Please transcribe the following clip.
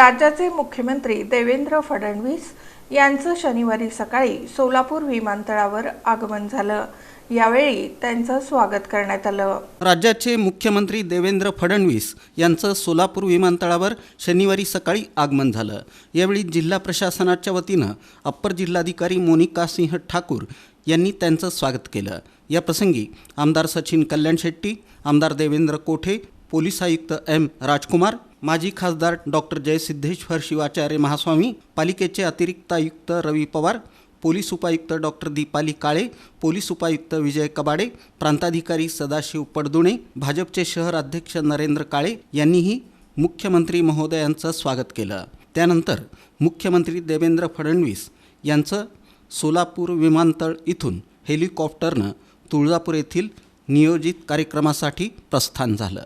राज्याचे मुख्यमंत्री देवेंद्र फडणवीस यांचं शनिवारी सकाळी सोलापूर विमानतळावर आगमन झालं. यावेळी त्यांचं स्वागत करण्यात आलं. राज्याचे मुख्यमंत्री देवेंद्र फडणवीस यांचं सोलापूर विमानतळावर शनिवारी सकाळी आगमन झालं. यावेळी जिल्हा प्रशासनाच्या वतीनं अप्पर जिल्हाधिकारी मोनिका सिंह ठाकूर यांनी त्यांचं स्वागत केलं. या प्रसंगी आमदार सचिन कल्याण शेट्टी आमदार देवेंद्र कोठे पोलीस आयुक्त एम राजकुमार माजी खासदार डॉक्टर जयसिद्धेश्वर शिवाचार्य महास्वामी पालिकेचे अतिरिक्त आयुक्त रवी पवार पोलीस उपायुक्त डॉक्टर दीपाली काळे पोलीस उपायुक्त विजय कबाडे प्रांताधिकारी सदाशिव पडदुणे भाजपचे शहर अध्यक्ष नरेंद्र काळे यांनीही मुख्यमंत्री महोदयांचं स्वागत केलं. त्यानंतर मुख्यमंत्री देवेंद्र फडणवीस यांचं सोलापूर विमानतळ इथून हेलिकॉप्टरनं तुळजापूर येथील नियोजित कार्यक्रमासाठी प्रस्थान झालं.